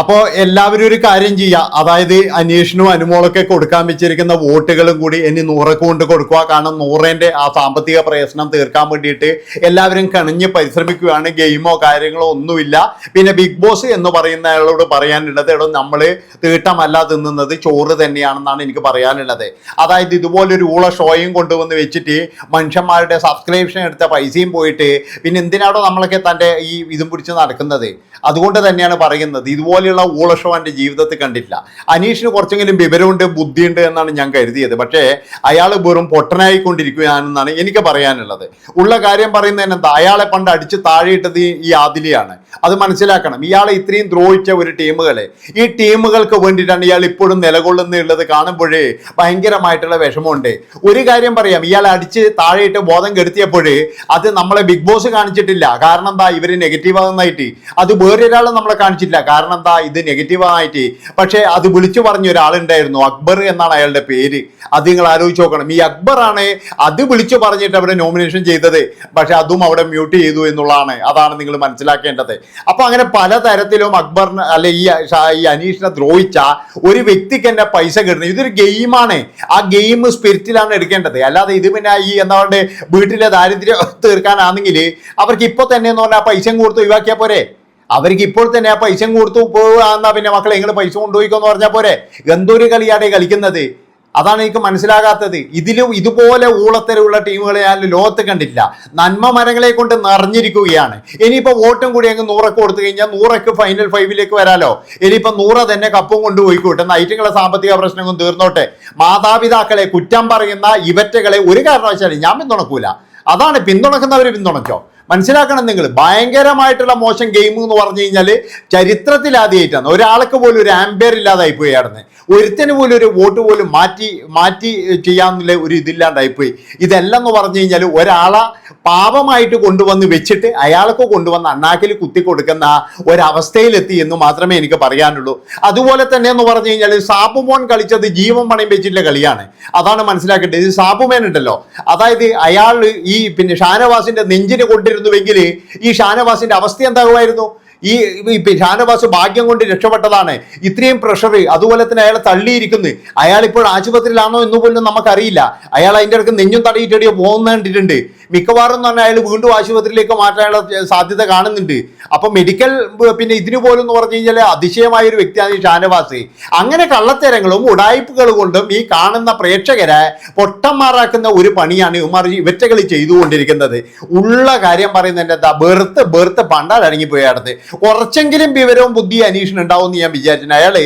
അപ്പോൾ എല്ലാവരും ഒരു കാര്യം ചെയ്യുക അതായത് അന്വേഷണവും അനുമോളൊക്കെ കൊടുക്കാൻ വെച്ചിരിക്കുന്ന വോട്ടുകളും കൂടി ഇനി നൂറൊക്കെ കൊണ്ട് കൊടുക്കുക കാരണം നൂറേന്റെ ആ സാമ്പത്തിക പ്രശ്നം തീർക്കാൻ വേണ്ടിയിട്ട് എല്ലാവരും കണിഞ്ഞ് പരിശ്രമിക്കുകയാണ് ഗെയിമോ കാര്യങ്ങളോ ഒന്നുമില്ല. പിന്നെ ബിഗ് ബോസ് എന്ന് പറയുന്ന അയാളോട് പറയാനുള്ളത് എടോ നമ്മൾ തീട്ടമല്ല തിന്നുന്നത് ചോറ് തന്നെയാണെന്നാണ് എനിക്ക് പറയാനുള്ളത്. അതായത് ഇതുപോലൊരു ഊള ഷോയും കൊണ്ടുവന്ന് വെച്ചിട്ട് മനുഷ്യന്മാരുടെ സബ്സ്ക്രിപ്ഷൻ എടുത്ത പൈസയും പോയിട്ട് പിന്നെ എന്തിനാണോ നമ്മളൊക്കെ തന്റെ ഈ ഇതും പിടിച്ച് നടക്കുന്നത്? അതുകൊണ്ട് തന്നെയാണ് പറയുന്നത്. ഇതുപോലെയുള്ള ഊള ഷോ എന്റെ ജീവിതത്തിൽ കണ്ടില്ല അനീഷിന് കുറച്ചെങ്കിലും വിവരമുണ്ട് ബുദ്ധിയുണ്ട് എന്നാണ് ഞാൻ കരുതിയത്. പക്ഷേ അയാൾ വെറും പൊട്ടനായിക്കൊണ്ടിരിക്കുകയാണെന്നാണ് എനിക്ക് പറയാനുള്ളത്. ഉള്ള കാര്യം പറയുന്നത് എന്താ? അയാളെ പണ്ട് അടിച്ച് താഴെയിട്ടത് ഈ- ഈ ആദിലിയാണ്. അത് മനസ്സിലാക്കണം. ഇയാളെ ഇത്രയും ദ്രോഹിച്ച ഒരു ടീമുകളെ. ഈ ടീമുകൾക്ക് വേണ്ടിയിട്ടാണ് ഇയാൾ ഇപ്പോഴും നിലകൊള്ളുന്നുള്ളത് കാണുമ്പോഴേ ഭയങ്കരമായിട്ടുള്ള വിഷമമുണ്ട്. ഒരു കാര്യം പറയാം. ഇയാൾ അടിച്ച് താഴെയിട്ട് ബോധം കെടുത്തിയപ്പോഴേ അത് നമ്മളെ ബിഗ് ബോസ് കാണിച്ചിട്ടില്ല. കാരണം എന്താ? ഇവർ നെഗറ്റീവ് ആകുന്നതായിട്ട് അത് വേറൊരാളും നമ്മളെ കാണിച്ചിട്ടില്ല. കാരണം എന്താ? ഇത് നെഗറ്റീവ് ആയിട്ട്. പക്ഷേ അത് വിളിച്ചു പറഞ്ഞ ഒരാളുണ്ടായിരുന്നു അക്ബർ എന്നാണ് അയാളുടെ പേര്. അത് നിങ്ങൾ ആലോചിച്ച് നോക്കണം. ഈ അക്ബറാണ് അത് വിളിച്ചു പറഞ്ഞിട്ട് അവരെ നോമിനേഷൻ ചെയ്തത്. പക്ഷെ അതും അവിടെ മ്യൂട്ട് ചെയ്തു എന്നുള്ളതാണ്. അതാണ് നിങ്ങൾ മനസ്സിലാക്കേണ്ടത്. അപ്പൊ അങ്ങനെ പലതരത്തിലും അക്ബറിന് അല്ലെ ഈ ഈ അനീഷിനെ ദ്രോഹിച്ച ഒരു വ്യക്തിക്ക് എന്നെ പൈസ കിട്ടുന്നത് ഇതൊരു ഗെയിമാണ്. ആ ഗെയിം സ്പിരിറ്റിലാണ് എടുക്കേണ്ടത്. അല്ലാതെ ഇത് പിന്നെ ഈ പറയുക വീട്ടിലെ ദാരിദ്ര്യം തീർക്കാനാണെങ്കിൽ അവർക്ക് ഇപ്പൊ തന്നെ എന്ന് പറഞ്ഞാൽ പൈസയും കൊടുത്ത് ഒഴിവാക്കിയാൽ പോരെ? അവർക്ക് ഇപ്പോൾ തന്നെ ആ പൈസ കൊടുത്തു പോകാന്നാ പിന്നെ മക്കളെ നിങ്ങൾ പൈസ കൊണ്ടുപോയിക്കോന്ന് പറഞ്ഞാൽ പോരെ? എന്തൊരു കളിയാണ് കളിക്കുന്നത്. അതാണ് എനിക്ക് മനസ്സിലാകാത്തത്. ഇതിലും ഇതുപോലെ ഊളത്തരമുള്ള ടീമുകളെ ഞാൻ ലോകത്ത് കണ്ടില്ല നന്മ മരങ്ങളെ കൊണ്ട് നിറഞ്ഞിരിക്കുകയാണ്. ഇനിയിപ്പോൾ വോട്ടും കൂടി അങ്ങ് നൂറൊക്കെ കൊടുത്തു കഴിഞ്ഞാൽ നൂറൊക്കെ ഫൈനൽ ഫൈവിലേക്ക് വരാലോ? ഇനിയിപ്പോൾ നൂറ തന്നെ കപ്പും കൊണ്ടുപോയിക്കോട്ടെ. നൈറ്റുകളെ സാമ്പത്തിക പ്രശ്നങ്ങളും തീർന്നോട്ടെ. മാതാപിതാക്കളെ കുറ്റം പറയുന്ന ഇവറ്റകളെ ഒരു കാരണവശാലും ഞാൻ പിന്തുണക്കൂല. അതാണ് പിന്തുണക്കുന്നവർ പിന്തുണച്ചോ മനസ്സിലാക്കണം നിങ്ങൾ. ഭയങ്കരമായിട്ടുള്ള മോശം ഗെയിം എന്ന് പറഞ്ഞു കഴിഞ്ഞാൽ ചരിത്രത്തിൽ ആദ്യമായിട്ടാണ് ഒരാൾക്ക് പോലും ഒരു ആംബിയർ ഇല്ലാതായി പോയി ആടുന്ന് ഒരുത്തന് പോലും ഒരു വോട്ട് പോലും മാറ്റി മാറ്റി ചെയ്യാന്നുള്ള ഒരു ഇതില്ലാണ്ടായിപ്പോയി ഇതെല്ലാം എന്ന് പറഞ്ഞു കഴിഞ്ഞാൽ ഒരാളെ പാപമായിട്ട് കൊണ്ടുവന്ന് വെച്ചിട്ട് അയാൾക്ക് കൊണ്ടുവന്ന് അണ്ണാക്കിൽ കുത്തി കൊടുക്കുന്ന ഒരവസ്ഥയിലെത്തി എന്ന് മാത്രമേ എനിക്ക് പറയാനുള്ളൂ. അതുപോലെ തന്നെ എന്ന് പറഞ്ഞു കഴിഞ്ഞാൽ സാബുമോൻ കളിച്ചത് ജീവൻ പണയം വെച്ചിട്ടുള്ള കളിയാണ്. അതാണ് മനസ്സിലാക്കേണ്ടത്. ഇത് സാബുമേൻ ഉണ്ടല്ലോ. അതായത് അയാൾ ഈ പിന്നെ ഷാനവാസിന്റെ നെഞ്ചിന് കൊണ്ടിരുന്നുവെങ്കിൽ ഈ ഷാനവാസിന്റെ അവസ്ഥ എന്താകുമായിരുന്നു? ഈ ഷാനവാസ് ഭാഗ്യം കൊണ്ട് രക്ഷപ്പെട്ടതാണ്. ഇത്രയും പ്രഷർ അതുപോലെ തന്നെ അയാളെ തള്ളിയിരിക്കുന്നു. അയാൾ ഇപ്പോൾ ആശുപത്രിയിലാണോ എന്ന് പോലും നമുക്കറിയില്ല. അയാൾ അതിന്റെ ഇടയ്ക്ക് നെഞ്ഞും തടയിട്ടടിയോ പോകുന്ന കണ്ടിട്ടുണ്ട്. മിക്കവാറും പറഞ്ഞാൽ അയാൾ വീണ്ടും ആശുപത്രിയിലേക്ക് മാറ്റാനുള്ള സാധ്യത കാണുന്നുണ്ട്. അപ്പൊ മെഡിക്കൽ പിന്നെ ഇതിനു പോലും എന്ന് പറഞ്ഞു കഴിഞ്ഞാൽ അതിശയമായ ഒരു വ്യക്തിയാണ് ഈ ഷാനവാസ്. അങ്ങനെ കള്ളത്തരങ്ങളും ഉടായ്പകൾ കൊണ്ടും ഈ കാണുന്ന പ്രേക്ഷകരെ പൊട്ടന്മാരാക്കുന്ന ഒരു പണിയാണ് ഇവന്മാർ ഇവറ്റകൾ ചെയ്തുകൊണ്ടിരിക്കുന്നത്. ഉള്ള കാര്യം പറയുന്നതിന്റെ എന്താ ബെർത്ത് ബെർത്ത് പണ്ടാൽ അടങ്ങിപ്പോയടുത്ത് കുറച്ചെങ്കിലും വിവരവും ബുദ്ധി അന്വേഷണം ഉണ്ടാവും എന്ന് ഞാൻ വിചാരിച്ചു അയാൾ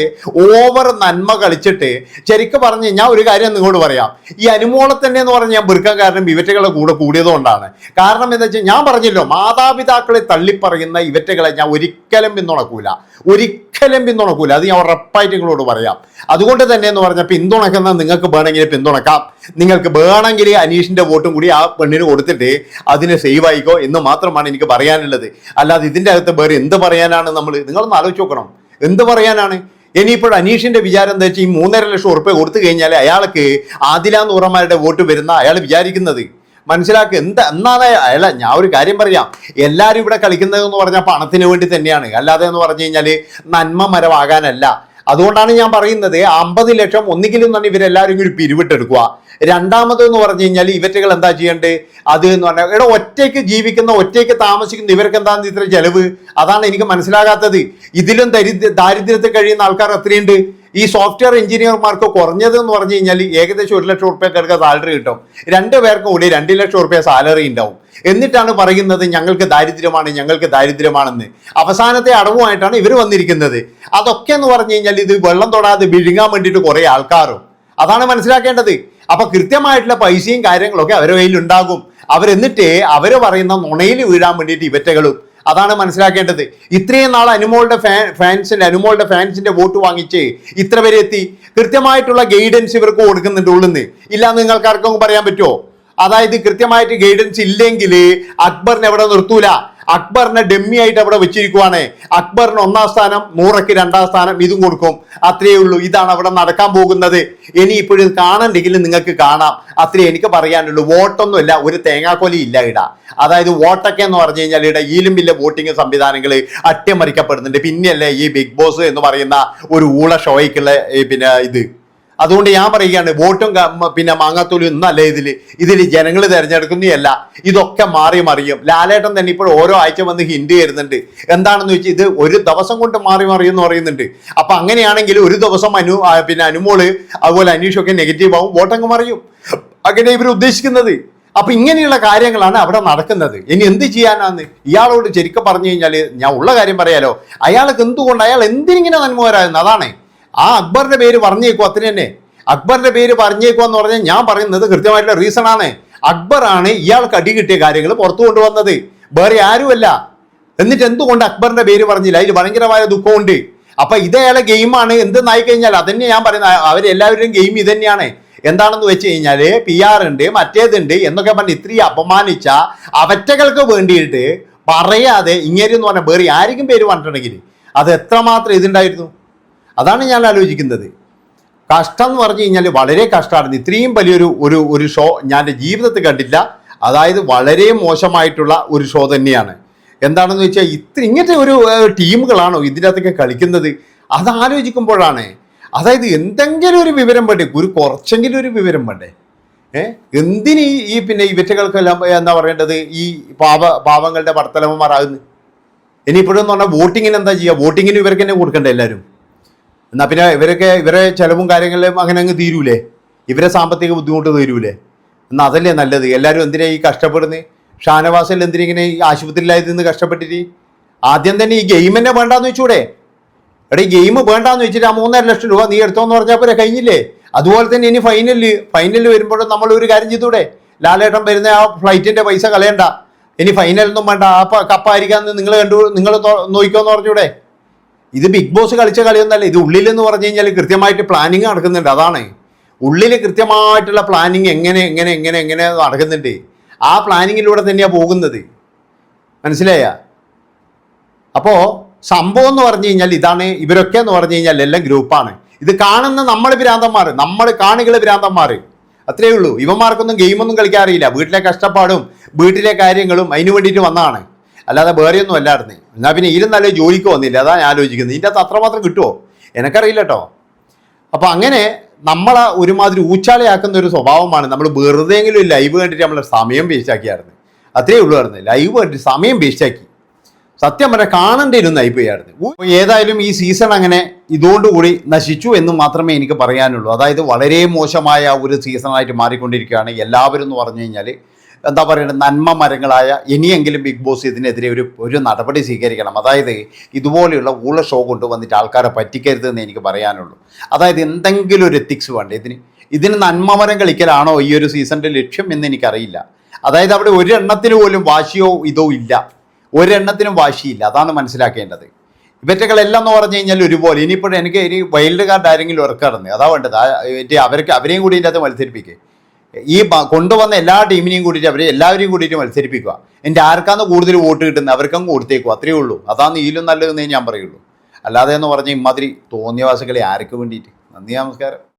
ഓവർ നന്മ കളിച്ചിട്ട് ശരിക്കും പറഞ്ഞു കഴിഞ്ഞാൽ ഒരു കാര്യം നിങ്ങളോട് പറയാം. ഈ അനുമോളെ തന്നെ എന്ന് പറഞ്ഞാൽ ഞാൻ ബെറുക്കാൻ കാരണം ഇവറ്റകളുടെ കൂടെ കൂടിയതുകൊണ്ടാണ് കാരണം എന്താ വെച്ചാൽ ഞാൻ പറഞ്ഞല്ലോ മാതാപിതാക്കളെ തള്ളിപ്പറയുന്ന ഇവറ്റകളെ ഞാൻ ഒരിക്കലും പിന്തുണക്കൂല. ഒരിക്കലും പിന്തുണക്കൂല. അത് ഞാൻ ഉറപ്പായിട്ട് നിങ്ങളോട് പറയാം. അതുകൊണ്ട് തന്നെ എന്ന് പറഞ്ഞാൽ പിന്തുണക്കുന്ന നിങ്ങൾക്ക് വേണമെങ്കിൽ പിന്തുണക്കാം. നിങ്ങൾക്ക് വേണമെങ്കിൽ അനീഷിന്റെ വോട്ടും കൂടി ആ പെണ്ണിന് കൊടുത്തിട്ട് അതിനെ സേവ് ആയിക്കോ എന്ന് മാത്രമാണ് എനിക്ക് പറയാനുള്ളത്. അല്ലാതെ ഇതിന്റെ അകത്ത് വേറെ എന്ത് പറയാനാണ് നമ്മൾ നിങ്ങളൊന്ന് ആലോചിച്ച് നോക്കണം. എന്ത് പറയാനാണ്? ഇനിയിപ്പോൾ അനീഷിന്റെ വിചാരം എന്താ വെച്ചാൽ ഈ മൂന്നര ലക്ഷം ഉറുപ്പ്യ കൊടുത്തു കഴിഞ്ഞാൽ അയാൾക്ക് ആദില വോട്ട് വരുന്ന അയാൾ വിചാരിക്കുന്നത്. മനസ്സിലാക്കുക എന്താ എന്നാണ് അല്ല ഞാൻ ഒരു കാര്യം പറയാം. എല്ലാവരും ഇവിടെ കളിക്കുന്നത് എന്ന് പറഞ്ഞാൽ പണത്തിന് വേണ്ടി തന്നെയാണ്. അല്ലാതെ എന്ന് പറഞ്ഞു കഴിഞ്ഞാൽ നന്മ മരമാകാനല്ല. അതുകൊണ്ടാണ് ഞാൻ പറയുന്നത് അമ്പത് ലക്ഷം ഒന്നുകിലും തന്നെ ഇവരെല്ലാവരും കൂടി പിരിവിട്ടെടുക്കുക. രണ്ടാമത് എന്ന് പറഞ്ഞു കഴിഞ്ഞാൽ ഇവറ്റകൾ എന്താ ചെയ്യേണ്ടത്? അത് എന്ന് പറഞ്ഞാൽ ഇവിടെ ഒറ്റയ്ക്ക് ജീവിക്കുന്ന ഒറ്റയ്ക്ക് താമസിക്കുന്ന ഇവർക്ക് എന്താണ് ഇത്ര ചെലവ്? അതാണ് എനിക്ക് മനസ്സിലാകാത്തത്. ഇതിലും ദരിദ്ര ദാരിദ്ര്യത്തിൽ കഴിയുന്ന ആൾക്കാർ എത്രയുണ്ട്? ഈ സോഫ്റ്റ്വെയർ എഞ്ചിനീയർമാർക്ക് കുറഞ്ഞത് എന്ന് പറഞ്ഞു കഴിഞ്ഞാൽ ഏകദേശം ഒരു ലക്ഷം റുപ്യക്കാർക്ക് സാലറി കിട്ടും. രണ്ട് പേർക്ക് കൂടി രണ്ട് ലക്ഷം റുപ്യ സാലറി ഉണ്ടാവും. എന്നിട്ടാണ് പറയുന്നത് ഞങ്ങൾക്ക് ദാരിദ്ര്യമാണ് ഞങ്ങൾക്ക് ദാരിദ്ര്യമാണെന്ന്. അവസാനത്തെ അടവുമായിട്ടാണ് ഇവർ വന്നിരിക്കുന്നത്. അതൊക്കെ എന്ന് പറഞ്ഞു കഴിഞ്ഞാൽ ഇത് വെള്ളം തൊടാതെ വിഴുങ്ങാൻ വേണ്ടിയിട്ട് കുറേ ആൾക്കാരും. അതാണ് മനസ്സിലാക്കേണ്ടത്. അപ്പൊ കൃത്യമായിട്ടുള്ള പൈസയും കാര്യങ്ങളൊക്കെ അവരുടെ കയ്യിൽ ഉണ്ടാകും അവരെന്നിട്ട് അവർ പറയുന്ന നുണയിൽ വീഴാൻ വേണ്ടിയിട്ട് ഇവറ്റകളും അതാണ് മനസ്സിലാക്കേണ്ടത്. ഇത്രയും നാൾ അനുമോളുടെ ഫാൻ ഫാൻസിന്റെ അനുമോളുടെ ഫാൻസിന്റെ വോട്ട് വാങ്ങിച്ച് ഇത്ര വരെ എത്തി. കൃത്യമായിട്ടുള്ള ഗൈഡൻസ് ഇവർക്ക് കൊടുക്കുന്നുണ്ട് ഉള്ളിന്ന്. ഇല്ല നിങ്ങൾക്ക് പറയാൻ പറ്റുമോ അതായത് കൃത്യമായിട്ട് ഗൈഡൻസ് ഇല്ലെങ്കിൽ അക്ബറിനെ എവിടെ നിർത്തൂല? അക്ബറിനെ ഡെമ്മി ആയിട്ട് അവിടെ വെച്ചിരിക്കുവാണ്. അക്ബറിന് ഒന്നാം സ്ഥാനം നൂറയ്ക്ക് രണ്ടാം സ്ഥാനം ഇതും കൊടുക്കും. അത്രയേ ഉള്ളൂ. ഇതാണ് അവിടെ നടക്കാൻ പോകുന്നത്. ഇനി ഇപ്പോഴും കാണണ്ടെങ്കിൽ നിങ്ങൾക്ക് കാണാം. അത്രേ എനിക്ക് പറയാനുള്ളൂ. വോട്ടൊന്നുമില്ല ഒരു തേങ്ങാക്കൊലി ഇല്ല ഇട. അതായത് വോട്ടൊക്കെ എന്ന് പറഞ്ഞു കഴിഞ്ഞാൽ ഇവിടെ ഈലും വലിയ വോട്ടിംഗ് സംവിധാനങ്ങൾ അട്ടിമറിക്കപ്പെടുന്നുണ്ട്. പിന്നെയല്ലേ ഈ ബിഗ് ബോസ് എന്ന് പറയുന്ന ഒരു ഊള ഷോയ്ക്കുള്ള പിന്നെ ഇത്. അതുകൊണ്ട് ഞാൻ പറയുകയാണ് വോട്ടും പിന്നെ മാങ്ങാത്തോലും ഒന്നല്ല ഇതിൽ ഇതിൽ ജനങ്ങൾ തിരഞ്ഞെടുക്കുന്നതല്ല ഇതൊക്കെ മാറി മറിയും. ലാലേട്ടൻ തന്നെ ഇപ്പോൾ ഓരോ ആഴ്ച വന്ന് ഹിന്ദി തരുന്നുണ്ട്. എന്താണെന്ന് വെച്ചാൽ ഇത് ഒരു ദിവസം കൊണ്ട് മാറി മറിയും എന്ന് പറയുന്നുണ്ട്. അപ്പൊ അങ്ങനെയാണെങ്കിൽ ഒരു ദിവസം അനു പിന്നെ അനുമോൾ അതുപോലെ അനീഷൊക്കെ നെഗറ്റീവ് ആവും വോട്ടങ്ങ് മറിയും. അങ്ങനെ ഇവർ ഉദ്ദേശിക്കുന്നത്. അപ്പൊ ഇങ്ങനെയുള്ള കാര്യങ്ങളാണ് അവിടെ നടക്കുന്നത്. ഇനി എന്ത് ചെയ്യാനാന്ന്? ഇയാളോട് ശരിക്കും പറഞ്ഞു കഴിഞ്ഞാൽ ഞാൻ ഉള്ള കാര്യം പറയാലോ. അയാൾക്ക് എന്തുകൊണ്ട് അയാൾ എന്തിനിങ്ങനെ നന്മവരാകുന്നു അതാണ്. ആ അക്ബറിന്റെ പേര് പറഞ്ഞേക്കോ അത്ര തന്നെ. അക്ബറിന്റെ പേര് പറഞ്ഞേക്കോ എന്ന് പറഞ്ഞാൽ ഞാൻ പറയുന്നത് കൃത്യമായിട്ടുള്ള റീസൺ ആണ്. അക്ബറാണ് ഇയാൾക്ക് അടി കിട്ടിയ കാര്യങ്ങൾ പുറത്തു കൊണ്ടുവന്നത്. വേറെ ആരുമല്ല. എന്നിട്ട് എന്തുകൊണ്ട് അക്ബറിന്റെ പേര് പറഞ്ഞില്ല? അതിൽ ഭയങ്കരമായ ദുഃഖമുണ്ട്. അപ്പൊ ഇതേയാളെ ഗെയിമാണ് എന്തെന്നായി കഴിഞ്ഞാൽ അതന്നെ ഞാൻ പറയുന്നത്. അവരെല്ലാവരുടെയും ഗെയിം ഇതന്നെയാണ്. എന്താണെന്ന് വെച്ച് കഴിഞ്ഞാൽ പി ആർ ഉണ്ട് മറ്റേതുണ്ട് എന്നൊക്കെ പറഞ്ഞ് ഇത്രയും അപമാനിച്ച അവറ്റകൾക്ക് വേണ്ടിയിട്ട് പറയാതെ ഇങ്ങനെ എന്ന് പറഞ്ഞാൽ വേറെ ആരെങ്കിലും പേര് പറഞ്ഞിട്ടുണ്ടെങ്കിൽ അത് എത്രമാത്രം ഇതുണ്ടായിരുന്നു? അതാണ് ഞാൻ ആലോചിക്കുന്നത്. കഷ്ടം എന്ന് പറഞ്ഞു കഴിഞ്ഞാൽ വളരെ കഷ്ടമായിരുന്നു. ഇത്രയും വലിയൊരു ഒരു ഒരു ഷോ ഞാൻ ജീവിതത്തിൽ കണ്ടില്ല. അതായത് വളരെ മോശമായിട്ടുള്ള ഒരു ഷോ തന്നെയാണ്. എന്താണെന്ന് വെച്ചാൽ ഇത്ര ഇങ്ങനത്തെ ഒരു ടീമുകളാണോ ഇതിനകത്തൊക്കെ കളിക്കുന്നത്? അത് ആലോചിക്കുമ്പോഴാണ്. അതായത് എന്തെങ്കിലും ഒരു വിവരം വേണ്ടേ? ഒരു കുറച്ചെങ്കിലും ഒരു വിവരം വേണ്ടേ? ഏ? എന്തിന് ഈ- പിന്നെ ഇവറ്റകൾക്കെല്ലാം എന്താ പറയേണ്ടത്? ഈ പാപ പാവങ്ങളുടെ ഭർത്തലമ്മമാരാകുന്നു ഇനിയിപ്പോഴെന്ന് പറഞ്ഞാൽ വോട്ടിങ്ങിന് എന്താ ചെയ്യുക? വോട്ടിങ്ങിന് ഇവർക്ക് തന്നെ കൊടുക്കണ്ടേ എല്ലാവരും? എന്നാ പിന്നെ ഇവരൊക്കെ ഇവരെ ചിലവും കാര്യങ്ങളിലും അങ്ങനെ അങ്ങ് തീരൂലേ? ഇവരെ സാമ്പത്തിക ബുദ്ധിമുട്ട് തീരൂലേ? എന്നാൽ അതല്ലേ നല്ലത്. എല്ലാവരും എന്തിനാ ഈ കഷ്ടപ്പെടുന്നത് ഷാനവാസിൽ എന്തിനാ ഇങ്ങനെ ഈ ആശുപത്രിയിലായത് നിന്ന് കഷ്ടപ്പെട്ടിട്ട്? ആദ്യം തന്നെ ഈ ഗെയിം തന്നെ വേണ്ടാന്ന് വെച്ചൂടെ? എടാ ഈ ഗെയിം വേണ്ടാന്ന് വെച്ചിട്ട് ആ മൂന്നര ലക്ഷം രൂപ നീ എടുത്തോന്ന് പറഞ്ഞാൽ പോലെ കഴിഞ്ഞില്ലേ? അതുപോലെ തന്നെ ഇനി ഫൈനലിൽ ഫൈനലിൽ വരുമ്പോഴും നമ്മൾ ഒരു കാര്യം ചെയ്തൂടെ? ലാലേട്ടൻ വരുന്ന ആ ഫ്ലൈറ്റിന്റെ പൈസ കളയണ്ട. ഇനി ഫൈനലൊന്നും വേണ്ട. ആ കപ്പായിരിക്കാന്ന് നിങ്ങൾ കണ്ടു നിങ്ങൾ നോക്കിക്കോന്ന് പറഞ്ഞൂടെ? ഇത് ബിഗ് ബോസ് കളിച്ച കളിയൊന്നല്ല ഇത് ഉള്ളിലെന്ന് പറഞ്ഞു കഴിഞ്ഞാൽ കൃത്യമായിട്ട് പ്ലാനിങ് നടക്കുന്നുണ്ട് അതാണ്. ഉള്ളിൽ കൃത്യമായിട്ടുള്ള പ്ലാനിങ് എങ്ങനെ എങ്ങനെ എങ്ങനെ എങ്ങനെ നടക്കുന്നുണ്ട് ആ പ്ലാനിങ്ങിലൂടെ തന്നെയാണ് പോകുന്നത്. മനസ്സിലായ? അപ്പോൾ സംഭവം എന്ന് പറഞ്ഞു കഴിഞ്ഞാൽ ഇതാണ് ഇവരൊക്കെ എന്ന് പറഞ്ഞു കഴിഞ്ഞാൽ എല്ലാം ഗ്രൂപ്പാണ്. ഇത് കാണുന്ന നമ്മൾ ഭ്രാന്തന്മാർ നമ്മൾ കാണികൾ ഭ്രാന്തന്മാർ അത്രയേ ഉള്ളൂ. ഇവന്മാർക്കൊന്നും ഗെയിമൊന്നും കളിക്കാൻ അറിയില്ല. വീട്ടിലെ കഷ്ടപ്പാടും വീട്ടിലെ കാര്യങ്ങളും അതിനു വേണ്ടിയിട്ട് വന്നതാണ്. അല്ലാതെ വേറെയൊന്നും അല്ലായിരുന്നു. എന്നാൽ പിന്നെ ഇതിലും നല്ല ജോലിക്ക് വന്നില്ല. അതാ ഞാൻ ആലോചിക്കുന്നത്. ഇതിന്റെ അകത്ത് അത്രമാത്രം കിട്ടുമോ എനിക്കറിയില്ല കേട്ടോ അപ്പോൾ അങ്ങനെ നമ്മളെ ഒരുമാതിരി ഊച്ചാളിയാക്കുന്ന ഒരു സ്വഭാവമാണ് നമ്മൾ വെറുതെ എങ്കിലും ലൈവ് കണ്ടിട്ട് നമ്മൾ സമയം വേസ്റ്റാക്കിയായിരുന്നു അത്രയേ ഉള്ളൂ ലൈവ് കണ്ടിട്ട് സമയം വേസ്റ്റാക്കി സത്യം പറഞ്ഞാൽ കാണേണ്ടിയിരുന്നു നയിപ്പോയായിരുന്നു ഏതായാലും ഈ സീസൺ അങ്ങനെ ഇതോടുകൂടി നശിച്ചു എന്ന് മാത്രമേ എനിക്ക് പറയാനുള്ളൂ. അതായത് വളരെ മോശമായ ഒരു സീസണായിട്ട് മാറിക്കൊണ്ടിരിക്കുകയാണ്. എല്ലാവരും എന്ന് പറഞ്ഞു കഴിഞ്ഞാൽ എന്താ പറയുക നന്മ മരങ്ങളായ ഇനിയെങ്കിലും ബിഗ് ബോസ് ഇതിനെതിരെ ഒരു ഒരു നടപടി സ്വീകരിക്കണം. അതായത് ഇതുപോലെയുള്ള ഊള ഷോ കൊണ്ടുവന്നിട്ട് ആൾക്കാരെ പറ്റിക്കരുത് എന്ന് എനിക്ക് പറയാനുള്ളൂ. അതായത് എന്തെങ്കിലും ഒരു എത്തിക്സ് വേണ്ടേ ഇതിന്? ഇതിന് നന്മ മരം കളിക്കലാണോ ഈ ഒരു സീസണിന്റെ ലക്ഷ്യം എന്ന് എനിക്കറിയില്ല. അതായത് അവിടെ ഒരെണ്ണത്തിന് പോലും വാശിയോ ഇതോ ഇല്ല. ഒരെണ്ണത്തിനും വാശിയില്ല അതാണ് മനസ്സിലാക്കേണ്ടത്. ഇവറ്റകളെല്ലാം എന്ന് പറഞ്ഞു കഴിഞ്ഞാൽ ഒരുപോലെ. ഇനിയിപ്പോൾ എനിക്ക് ഇനി വൈൽഡ് കാർഡ് ആരെങ്കിലും ഇറക്കാറുണ്ട് അതാ വേണ്ടത്. മറ്റേ അവർക്ക് അവരെയും കൂടി ഇതിന്റെ അകത്ത് മത്സരിപ്പിക്കുക ഈ കൊണ്ടുവന്ന എല്ലാ ടീമിനെയും കൂടിയിട്ട് അവരെ എല്ലാവരെയും കൂടിയിട്ട് മത്സരിപ്പിക്കുക. എന്റെ ആർക്കാന്ന് കൂടുതൽ വോട്ട് കിട്ടുന്നത്? അവർക്കും കൊടുത്തേക്കും അത്രയേ ഉള്ളൂ. അതാണ് ഇതിലും നല്ലതെന്നേ ഞാൻ പറയുള്ളൂ. അല്ലാതെ എന്ന് പറഞ്ഞാൽ ഇമാതിരി തോന്നിയവാസികളെ ആർക്ക് വേണ്ടിയിട്ട്? നന്ദി നമസ്കാരം.